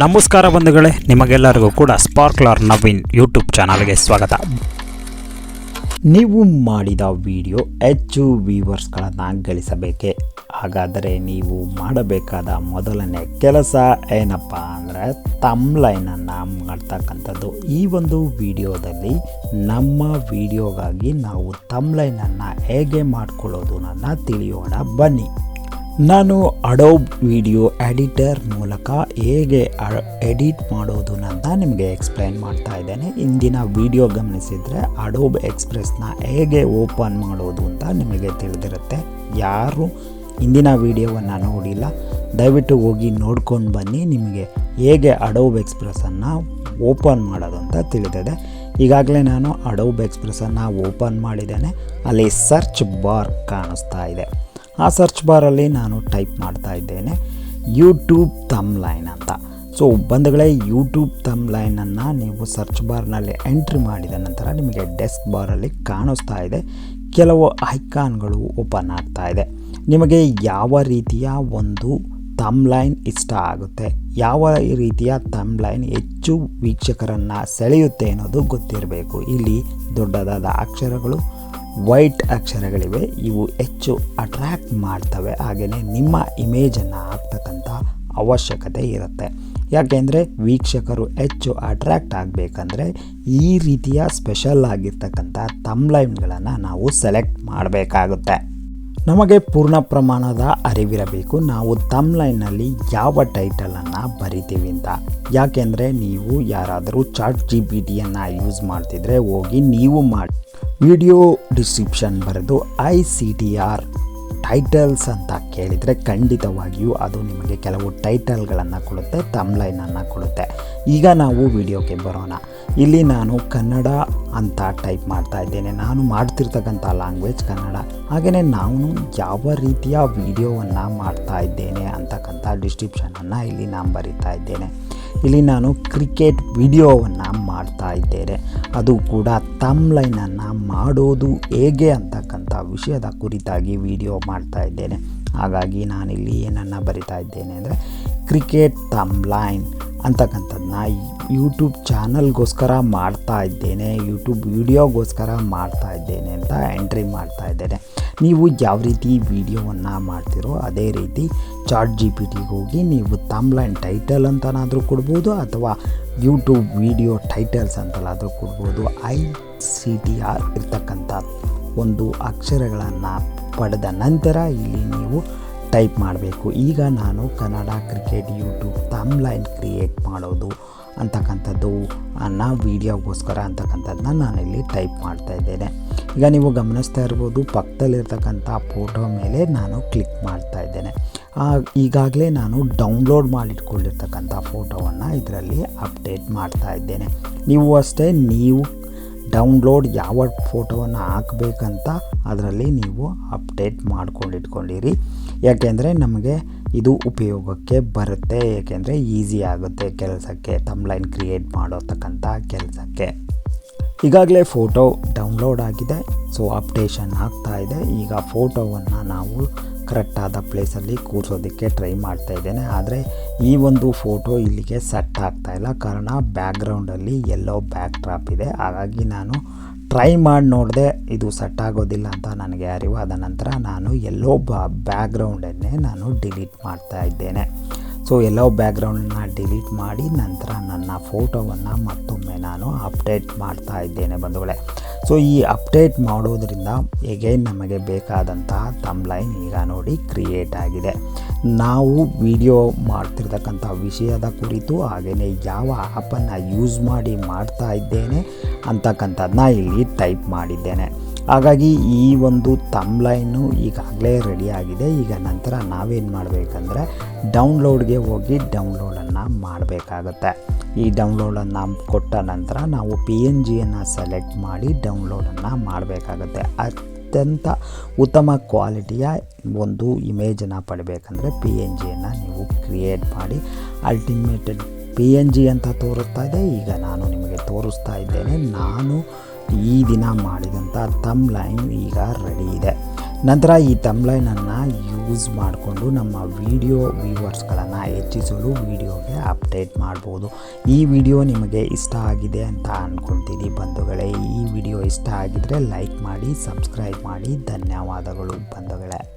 ನಮಸ್ಕಾರ ಬಂಧುಗಳೇ, ನಿಮಗೆಲ್ಲರಿಗೂ ಕೂಡ ಸ್ಪಾರ್ಕ್ಲರ್ ನವೀನ್ ಯೂಟ್ಯೂಬ್ ಚಾನಲ್ಗೆ ಸ್ವಾಗತ. ನೀವು ಮಾಡಿದ ವಿಡಿಯೋ ಹೆಚ್ಚು ವ್ಯೂವರ್ಸ್ಗಳನ್ನು ಗಳಿಸಬೇಕೆ? ಹಾಗಾದರೆ ನೀವು ಮಾಡಬೇಕಾದ ಮೊದಲನೇ ಕೆಲಸ ಏನಪ್ಪ ಅಂದರೆ ತಮ್ಲೈನನ್ನು ಮಾಡ್ತಕ್ಕಂಥದ್ದು. ಈ ಒಂದು ವಿಡಿಯೋದಲ್ಲಿ ನಮ್ಮ ವಿಡಿಯೋಗಾಗಿ ನಾವು ತಮ್ಲೈನನ್ನು ಹೇಗೆ ಮಾಡಿಕೊಳ್ಳೋದು ನನ್ನ ತಿಳಿಯೋಣ. ಬನ್ನಿ. ನಾನು ಅಡೋಬ್ ವಿಡಿಯೋ ಎಡಿಟರ್ ಮೂಲಕ ಹೇಗೆ ಎಡಿಟ್ ಮಾಡೋದು ಅಂತ ನಿಮಗೆ ಎಕ್ಸ್ಪ್ಲೈನ್ ಮಾಡ್ತಾ ಇದ್ದೇನೆ. ಇಂದಿನ ವಿಡಿಯೋ ಗಮನಿಸಿದರೆ ಅಡೋಬ್ ಎಕ್ಸ್ಪ್ರೆಸ್ನ ಹೇಗೆ ಓಪನ್ ಮಾಡೋದು ಅಂತ ನಿಮಗೆ ತಿಳಿದಿರುತ್ತೆ. ಯಾರು ಇಂದಿನ ವಿಡಿಯೋವನ್ನು ನೋಡಿಲ್ಲ, ದಯವಿಟ್ಟು ಹೋಗಿ ನೋಡ್ಕೊಂಡು ಬನ್ನಿ. ನಿಮಗೆ ಹೇಗೆ ಅಡೋಬ್ ಎಕ್ಸ್ಪ್ರೆಸ್ಸನ್ನು ಓಪನ್ ಮಾಡೋದು ಅಂತ ತಿಳಿದಿದೆ. ಈಗಾಗಲೇ ನಾನು ಅಡೋಬ್ ಎಕ್ಸ್ಪ್ರೆಸ್ಸನ್ನು ಓಪನ್ ಮಾಡಿದ್ದೇನೆ. ಅಲ್ಲಿ ಸರ್ಚ್ ಬಾರ್ ಕಾಣಿಸ್ತಾ ಇದೆ. ಆ ಸರ್ಚ್ ಬಾರಲ್ಲಿ ನಾನು ಟೈಪ್ ಮಾಡ್ತಾ ಇದ್ದೇನೆ ಯೂಟ್ಯೂಬ್ ತಮ್ ಲೈನ್ ಅಂತ. ಸೊ ಬಂದಗಳೇ ಯೂಟ್ಯೂಬ್ ತಮ್ ಲೈನನ್ನು ನೀವು ಸರ್ಚ್ ಬಾರ್ನಲ್ಲಿ ಎಂಟ್ರಿ ಮಾಡಿದ ನಂತರ ನಿಮಗೆ ಡೆಸ್ಕ್ ಬಾರಲ್ಲಿ ಕಾಣಿಸ್ತಾ ಇದೆ. ಕೆಲವು ಐಕಾನ್ಗಳು ಓಪನ್ ಆಗ್ತಾ ಇದೆ. ನಿಮಗೆ ಯಾವ ರೀತಿಯ ಒಂದು ತಮ್ ಲೈನ್ ಇಷ್ಟ ಆಗುತ್ತೆ. ಯಾವ ರೀತಿಯ ತಮ್ ಲೈನ್ ಹೆಚ್ಚು ವೀಕ್ಷಕರನ್ನು ಸೆಳೆಯುತ್ತೆ ಅನ್ನೋದು ಗೊತ್ತಿರಬೇಕು. ಇಲ್ಲಿ ದೊಡ್ಡದಾದ ಅಕ್ಷರಗಳು ವೈಟ್ ಅಕ್ಷರಗಳಿವೆ. ಇವು ಹೆಚ್ಚು ಅಟ್ರ್ಯಾಕ್ಟ್ ಮಾಡ್ತವೆ. ಹಾಗೆಯೇ ನಿಮ್ಮ ಇಮೇಜನ್ನು ಹಾಕ್ತಕ್ಕಂಥ ಅವಶ್ಯಕತೆ ಇರುತ್ತೆ. ಯಾಕೆಂದರೆ ವೀಕ್ಷಕರು ಹೆಚ್ಚು ಅಟ್ರ್ಯಾಕ್ಟ್ ಆಗಬೇಕಂದ್ರೆ ಈ ರೀತಿಯ ಸ್ಪೆಷಲ್ ಆಗಿರ್ತಕ್ಕಂಥ ತಮ್ಲೈನ್ಗಳನ್ನು ನಾವು ಸೆಲೆಕ್ಟ್ ಮಾಡಬೇಕಾಗುತ್ತೆ. ನಮಗೆ ಪೂರ್ಣ ಪ್ರಮಾಣದ ಅರಿವಿರಬೇಕು. ನಾವು ತಮ್ಲೈನಲ್ಲಿ ಯಾವ ಟೈಟಲನ್ನು ಬರಿತೀವಿ ಅಂತ. ಯಾಕೆಂದರೆ ನೀವು ಯಾರಾದರೂ ಚಾಟ್ ಜಿ ಪಿ ಟಿಯನ್ನು ಯೂಸ್ ಮಾಡ್ತಿದ್ರೆ ಹೋಗಿ ನೀವು ಮಾಡಿ. ವಿಡಿಯೋ ಡಿಸ್ಕ್ರಿಪ್ಷನ್ ಬರೆದು I C T R titles ಅಂತ ಕೇಳಿದರೆ ಖಂಡಿತವಾಗಿಯೂ ಅದು ನಿಮಗೆ ಕೆಲವು ಟೈಟಲ್ಗಳನ್ನು ಕೊಡುತ್ತೆ ತಮ್ಲೈನನ್ನು ಕೊಡುತ್ತೆ. ಈಗ ನಾವು ವಿಡಿಯೋಕ್ಕೆ ಬರೋಣ. ಇಲ್ಲಿ ನಾನು ಕನ್ನಡ ಅಂತ ಟೈಪ್ ಮಾಡ್ತಾ ಇದ್ದೇನೆ. ನಾನು ಮಾಡ್ತಿರ್ತಕ್ಕಂಥ ಲ್ಯಾಂಗ್ವೇಜ್ ಕನ್ನಡ. ಹಾಗೆಯೇ ನಾನು ಯಾವ ರೀತಿಯ ವಿಡಿಯೋವನ್ನು ಮಾಡ್ತಾ ಇದ್ದೇನೆ ಅಂತಕ್ಕಂಥ ಡಿಸ್ಕ್ರಿಪ್ಷನನ್ನು ಇಲ್ಲಿ ನಾನು ಬರಿತಾ ಇದ್ದೇನೆ. ಇಲ್ಲಿ ನಾನು ಕ್ರಿಕೆಟ್ ವಿಡಿಯೋವನ್ನು ಮಾಡ್ತಾ ಇದ್ದೇನೆ. ಅದು ಕೂಡ ತಮ್ಲೈನನ್ನು ಮಾಡೋದು ಹೇಗೆ ಅಂತಕ್ಕಂಥ ವಿಷಯದ ಕುರಿತಾಗಿ ವಿಡಿಯೋ ಮಾಡ್ತಾ ಇದ್ದೇನೆ. ಹಾಗಾಗಿ ನಾನಿಲ್ಲಿ ಏನನ್ನು ಬರಿತಾ ಇದ್ದೇನೆ ಅಂದರೆ ಕ್ರಿಕೆಟ್ ತಮ್ಲೈನ್ ಅಂತಕ್ಕಂಥದ್ದನ್ನ ಯೂಟ್ಯೂಬ್ ಚಾನಲ್ಗೋಸ್ಕರ ಮಾಡ್ತಾ ಇದ್ದೇನೆ. ಯೂಟ್ಯೂಬ್ ವಿಡಿಯೋಗೋಸ್ಕರ ಮಾಡ್ತಾ ಇದ್ದೇನೆ ಅಂತ ಎಂಟ್ರಿ ಮಾಡ್ತಾ ಇದ್ದೇನೆ. ನೀವು ಯಾವ ರೀತಿ ವಿಡಿಯೋವನ್ನು ಮಾಡ್ತಿರೋ ಅದೇ ರೀತಿ ಚಾಟ್ ಜಿ ಪಿ ಟಿಗೆ ಹೋಗಿ ನೀವು ತಮ್ಲೈನ್ ಟೈಟಲ್ ಅಂತನಾದರೂ ಕೊಡ್ಬೋದು ಅಥವಾ ಯೂಟ್ಯೂಬ್ ವಿಡಿಯೋ ಟೈಟಲ್ಸ್ ಅಂತಲಾದರೂ ಕೊಡ್ಬೋದು. ಐ ಸಿ ಟಿ ಆರ್ ಇರ್ತಕ್ಕಂಥ ಒಂದು ಅಕ್ಷರಗಳನ್ನು ಪಡೆದ ನಂತರ ಇಲ್ಲಿ ನೀವು ಟೈಪ್ ಮಾಡಬೇಕು. ಈಗ ನಾನು Kannada cricket YouTube thumbnail create ಮಾಡೋದು ಅಂತಕ್ಕಂಥದ್ದು ಅನ್ನ ವೀಡಿಯೋಗೋಸ್ಕರ ಅಂತಕ್ಕಂಥದ್ದನ್ನ ನಾನಿಲ್ಲಿ ಟೈಪ್ ಮಾಡ್ತಾ ಇದ್ದೇನೆ. ಈಗ ನೀವು ಗಮನಿಸ್ತಾ ಇರ್ಬೋದು, ಪಕ್ಕದಲ್ಲಿರ್ತಕ್ಕಂಥ ಫೋಟೋ ಮೇಲೆ ನಾನು ಕ್ಲಿಕ್ ಮಾಡ್ತಾ ಇದ್ದೇನೆ. ಈಗಾಗಲೇ ನಾನು ಡೌನ್ಲೋಡ್ ಮಾಡಿಟ್ಕೊಂಡಿರ್ತಕ್ಕಂಥ ಫೋಟೋವನ್ನು ಇದರಲ್ಲಿ ಅಪ್ಡೇಟ್ ಮಾಡ್ತಾ ಇದ್ದೇನೆ. ನೀವು ಅಷ್ಟೇ, ನೀವು ಡೌನ್ಲೋಡ್ ಯಾವ ಫೋಟೋವನ್ನು ಹಾಕಬೇಕಂತ ಅದರಲ್ಲಿ ನೀವು ಅಪ್ಡೇಟ್ ಮಾಡ್ಕೊಂಡಿಟ್ಕೊಂಡಿರಿ ಯಾಕೆಂದರೆ ನಮಗೆ ಇದು ಉಪಯೋಗಕ್ಕೆ ಬರುತ್ತೆ ಏಕೆಂದರೆ ಈಸಿ ಆಗುತ್ತೆ ಕೆಲಸಕ್ಕೆ ತಮ್ಲೈನ್ ಕ್ರಿಯೇಟ್ ಮಾಡೋತಕ್ಕಂಥ ಕೆಲಸಕ್ಕೆ. ಈಗಾಗಲೇ ಫೋಟೋ ಡೌನ್ಲೋಡ್ ಆಗಿದೆ, ಸೊ ಅಪ್ಡೇಷನ್ ಆಗ್ತಾ ಇದೆ. ಈಗ ಫೋಟೋವನ್ನು ನಾವು ಕರೆಕ್ಟಾದ ಪ್ಲೇಸಲ್ಲಿ ಕೂರಿಸೋದಕ್ಕೆ ಟ್ರೈ ಮಾಡ್ತಾ ಇದ್ದೇನೆ. ಆದರೆ ಈ ಒಂದು ಫೋಟೋ ಇಲ್ಲಿಗೆ ಸೆಟ್ ಆಗ್ತಾ ಇಲ್ಲ. ಕಾರಣ ಬ್ಯಾಕ್ಗ್ರೌಂಡಲ್ಲಿ ಎಲ್ಲೋ ಬ್ಯಾಕ್ ಡ್ರಾಪ್ ಇದೆ. ಹಾಗಾಗಿ ನಾನು ಟ್ರೈ ಮಾಡಿ ನೋಡಿದೆ ಇದು ಸೆಟ್ ಆಗೋದಿಲ್ಲ ಅಂತ ನನಗೆ ಅರಿವಾದ ನಂತರ ನಾನು ಎಲ್ಲೋ ಬಾ ಬ್ಯಾಕ್ಗ್ರೌಂಡನ್ನೇ ನಾನು ಡಿಲೀಟ್ ಮಾಡ್ತಾ ಇದ್ದೇನೆ. ಸೊ ಎಲ್ಲೋ ಬ್ಯಾಕ್ಗ್ರೌಂಡನ್ನ ಡಿಲೀಟ್ ಮಾಡಿ ನಂತರ ನನ್ನ ಫೋಟೋವನ್ನು ಮತ್ತೊಮ್ಮೆ ನಾನು ಅಪ್ಡೇಟ್ ಮಾಡ್ತಾ ಇದ್ದೇನೆ ಬಂಧುಗಳೇ. ಸೊ ಈ ಅಪ್ಡೇಟ್ ಮಾಡೋದರಿಂದ ಎಗೈನ್ ನಮಗೆ ಬೇಕಾದಂತಹ ತಮ್ಲೈನ್ ಈಗ ನೋಡಿ ಕ್ರಿಯೇಟ್ ಆಗಿದೆ. ನಾವು ವಿಡಿಯೋ ಮಾಡ್ತಿರ್ತಕ್ಕಂಥ ವಿಷಯದ ಕುರಿತು ಹಾಗೆಯೇ ಯಾವ ಆ್ಯಪನ್ನು ಯೂಸ್ ಮಾಡಿ ಮಾಡ್ತಾ ಇದ್ದೇನೆ ಅಂತಕ್ಕಂಥದ್ದನ್ನ ಇಲ್ಲಿ ಟೈಪ್ ಮಾಡಿದ್ದೇನೆ. ಹಾಗಾಗಿ ಈ ಒಂದು ತಮ್ಲೈನು ಈಗಾಗಲೇ ರೆಡಿಯಾಗಿದೆ ಈಗ ನಂತರ ನಾವೇನು ಮಾಡಬೇಕಂದ್ರೆ ಡೌನ್ಲೋಡ್ಗೆ ಹೋಗಿ ಡೌನ್ಲೋಡನ್ನು ಮಾಡಬೇಕಾಗತ್ತೆ. ಈ ಡೌನ್ಲೋಡನ್ನು ಕೊಟ್ಟ ನಂತರ ನಾವು ಪಿ ಎನ್ ಜಿಯನ್ನು ಸೆಲೆಕ್ಟ್ ಮಾಡಿ ಡೌನ್ಲೋಡನ್ನು ಮಾಡಬೇಕಾಗತ್ತೆ. ಅತ್ಯಂತ ಉತ್ತಮ ಕ್ವಾಲಿಟಿಯ ಒಂದು ಇಮೇಜನ್ನು ಪಡಿಬೇಕಂದ್ರೆ ಪಿ ಎನ್ ಜಿಯನ್ನು ನೀವು ಕ್ರಿಯೇಟ್ ಮಾಡಿ ಅಲ್ಟಿಮೇಟೆಡ್ ಪಿ ಎನ್ ಜಿ ಅಂತ ತೋರಿಸ್ತಾ ಇದೆ. ಈಗ ನಾನು ನಿಮಗೆ ತೋರಿಸ್ತಾ ಇದ್ದೇನೆ. ನಾನು ಈ ದಿನ ಮಾಡಿದಂಥ ತಮ್ ಲೈನ್ ಈಗ ರೆಡಿ ಇದೆ. ನಂತರ ಈ ತಮ್ಲೈನನ್ನು ಯೂಸ್ ಮಾಡಿಕೊಂಡು ನಮ್ಮ ವಿಡಿಯೋ ವ್ಯೂವರ್ಸ್ಗಳನ್ನು ಹೆಚ್ಚಿಸಲು ವಿಡಿಯೋಗೆ ಅಪ್ಡೇಟ್ ಮಾಡ್ಬೋದು. ಈ ವಿಡಿಯೋ ನಿಮಗೆ ಇಷ್ಟ ಆಗಿದೆ ಅಂತ ಅಂದ್ಕೊಳ್ತೀನಿ ಬಂಧುಗಳೇ. ಈ ವಿಡಿಯೋ ಇಷ್ಟ ಆಗಿದರೆ ಲೈಕ್ ಮಾಡಿ ಸಬ್ಸ್ಕ್ರೈಬ್ ಮಾಡಿ. ಧನ್ಯವಾದಗಳು ಬಂಧುಗಳೇ.